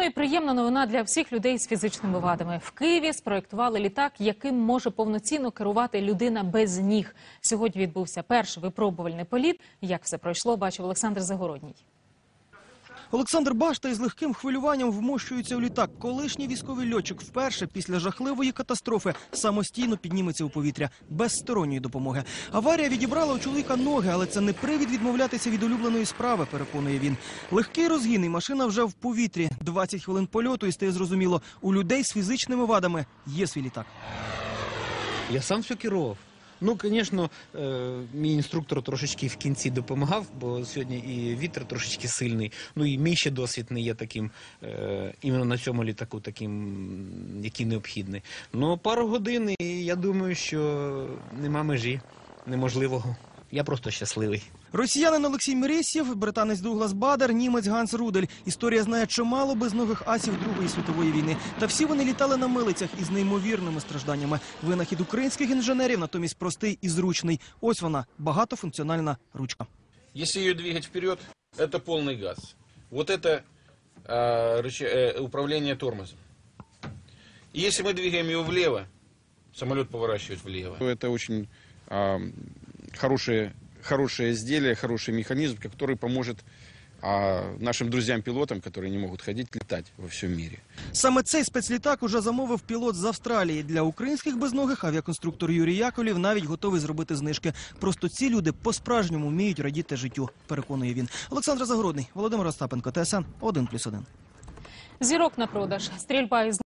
Ну і приємна новина для всіх людей з фізичними вадами. В Києві спроєктували літак, яким може повноцінно керувати людина без ніг. Сьогодні відбувся перший випробувальний політ. Як все пройшло, бачив Олександр Загородній. Олександр Башта із легким хвилюванням вмощується у літак. Колишній військовий льотчик вперше після жахливої катастрофи самостійно підніметься у повітря без сторонньої допомоги. Аварія відібрала у чоловіка ноги, але це не привід відмовлятися від улюбленої справи, переконує він. Легкий розгін і машина вже в повітрі. 20 хвилин польоту і стає зрозуміло, у людей з фізичними вадами є свій літак. Я сам все керував. Ну, звісно, е, мій інструктор трошечки в кінці допомагав, бо сьогодні і вітер трошечки сильний. Ну і мій ще досвід не є таким, е, іменно на цьому літаку, таким, який необхідний. Ну, пару годин, і я думаю, що нема межі неможливого. Я просто щасливий. Росіянин Олексій Мересєв, британець Дуглас Бадер, німець Ганс Рудель. Історія знає чимало безногих асів Другої світової війни. Та всі вони літали на милицях із неймовірними стражданнями. Винахід українських інженерів натомість простий і зручний. Ось вона багатофункціональна ручка. Если ее двигать вперед, это полный газ. Вот это а, рыча- э, управление тормозом. И если мы двигаем ее влево, самолет поворачивает влево. Это очень а, хорошее, хорошее изделие, хороший механизм, который поможет а, нашим друзьям-пилотам, которые не могут ходить, летать во всем мире. Саме цей спецлітак уже замовив пілот з Австралії. Для українських безногих авіаконструктор Юрій Яковлів навіть готовий зробити знижки. Просто ці люди по-справжньому вміють радіти життю, переконує він. Олександр Загородний, Володимир Остапенко, ТСН 1+,1. Зірок на продаж. Стрільба із